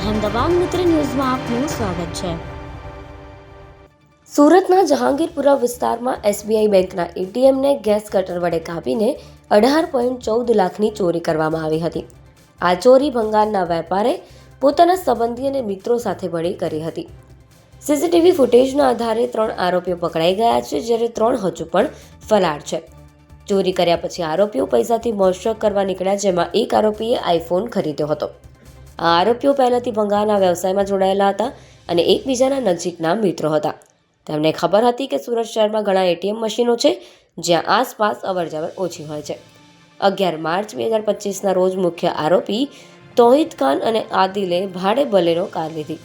અહેમદાબાદ મિત્ર ન્યૂઝમાં આપનું સ્વાગત છે સુરતના જહાંગીરપુરા વિસ્તારમાં એસબીઆઈ બેંકના એટીએમને ગેસ કટર વડે કાપીને અઢાર પોઈન્ટ ચૌદ લાખની ચોરી કરવામાં આવી હતી. આ ચોરી ભંગારના વેપારે પોતાના સંબંધી અને મિત્રો સાથે મળી કરી હતી. સીસીટીવી ફૂટેજના આધારે ત્રણ આરોપીઓ પકડાઈ ગયા છે, જ્યારે ત્રણ હજુ પણ ફરાર છે. ચોરી કર્યા પછી આરોપીઓ પૈસાથી મોજશોખ કરવા નીકળ્યા, જેમાં એક આરોપીએ આઈફોન ખરીદ્યો હતો. આ આરોપીઓ પહેલાંથી ભંગારના વ્યવસાયમાં જોડાયેલા હતા અને એકબીજાના નજીકના મિત્રો હતા. તેમને ખબર હતી કે સુરત શહેરમાં ઘણા એટીએમ મશીનો છે, જ્યાં આસપાસ અવરજવર ઓછી હોય છે. અગિયાર માર્ચ બે હજાર પચીસના રોજ મુખ્ય આરોપી તોહિદ ખાન અને આદિલે ભાડે બલેનો કાર લીધી.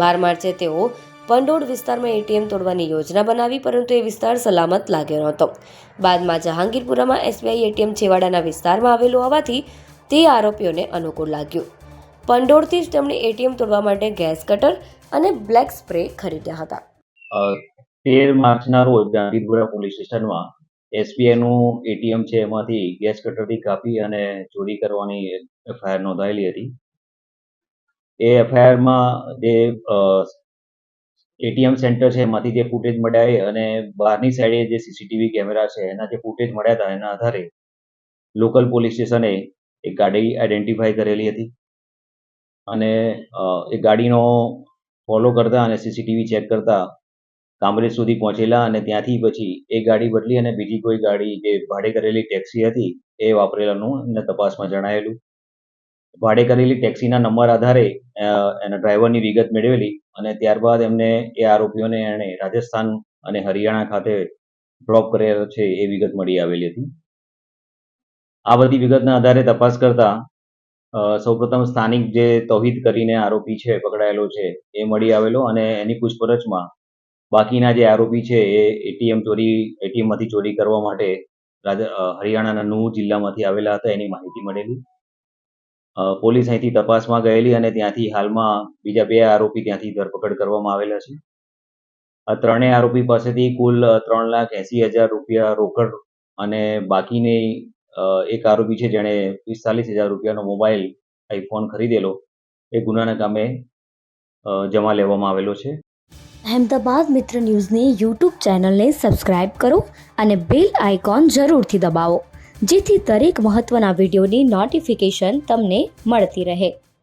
બાર માર્ચે તેઓ પંડોળ વિસ્તારમાં એટીએમ તોડવાની યોજના બનાવી, પરંતુ એ વિસ્તાર સલામત લાગ્યો નહોતો. બાદમાં જહાંગીરપુરામાં એસબીઆઈ એટીએમ છેવાડાના વિસ્તારમાં આવેલું હોવાથી તે આરોપીઓને અનુકૂળ લાગ્યું. પંડોળથી જ તેમણે એટીએમ તોડવા માટે ગેસ કટર અને બ્લેક સ્પ્રે ખરીદ્યા હતા. તેર માર્ચના રોજ ગાંધીપુરા પોલીસ સ્ટેશનમાં એસબીઆઈનું એટીએમ છે એમાંથી ગેસ કટરથી કાપી અને ચોરી કરવાની એફઆઈઆર નોંધાયેલી હતી. એ એફઆઈઆરમાં જે એટીએમ સેન્ટર છે એમાંથી જે ફૂટેજ મળ્યા અને બહારની સાઈડે જે સીસીટીવી કેમેરા છે એના જે ફૂટેજ મળ્યા હતા એના આધારે લોકલ પોલીસ સ્ટેશને એક ગાડી આઈડેન્ટિફાઈ કરેલી હતી. અને એ ગાડીનો ફોલો કરતા અને સીસીટીવી ચેક કરતા કામરેજ સુધી પહોંચેલા અને ત્યાંથી પછી એ ગાડી બદલી અને બીજી કોઈ ગાડી જે ભાડે કરેલી ટેક્સી હતી એ વાપરેલાનું એમને તપાસમાં જણાયેલું. ભાડે કરેલી ટેક્સીના નંબર આધારે એના ડ્રાઈવરની વિગત મેળવેલી અને ત્યારબાદ એમને એ આરોપીઓને એણે રાજસ્થાન અને હરિયાણા ખાતે ડ્રોપ કરેલો છે એ વિગત મળી આવેલી હતી. આ બધી વિગતના આધારે તપાસ કરતા સૌપ્રથમ સ્થાનિક જે તૌહિદ કરીને આરોપી છે, પકડાયેલો છે, એ મળી આવેલો અને એની પૂછપરછમાં બાકીના જે આરોપી છે, એ એટીએમ ચોરી, એટીએમમાંથી ચોરી કરવા માટે હરિયાણાના નૂહ જિલ્લામાંથી આવેલા હતા, એની માહિતી મળેલી. પોલીસ અહીંથી તપાસમાં ગયેલી અને ત્યાંથી હાલમાં બીજા બે આરોપી ત્યાંથી ધરપકડ કરવામાં આવેલા છે. આ ત્રણેય આરોપી પાસેથી કુલ ત્રણ લાખ એંસી હજાર રૂપિયા રોકડ અને બાકીની એક આરોપી છે જેણે પિસ્તાલીસ હજાર રૂપિયાનો મોબાઈલ આઈફોન ખરીદેલો. એ ગુનાના કામે જમા લેવામાં આવેલો છે. અહેમદાબાદ મિત્ર ન્યૂઝની યુટ્યુબ ચેનલને સબસ્ક્રાઇબ કરો અને બેલ આઇકોન જરૂરથી દબાવો, જેથી દરેક મહત્ત્વના વિડીયોની નોટિફિકેશન તમને મળતી રહે.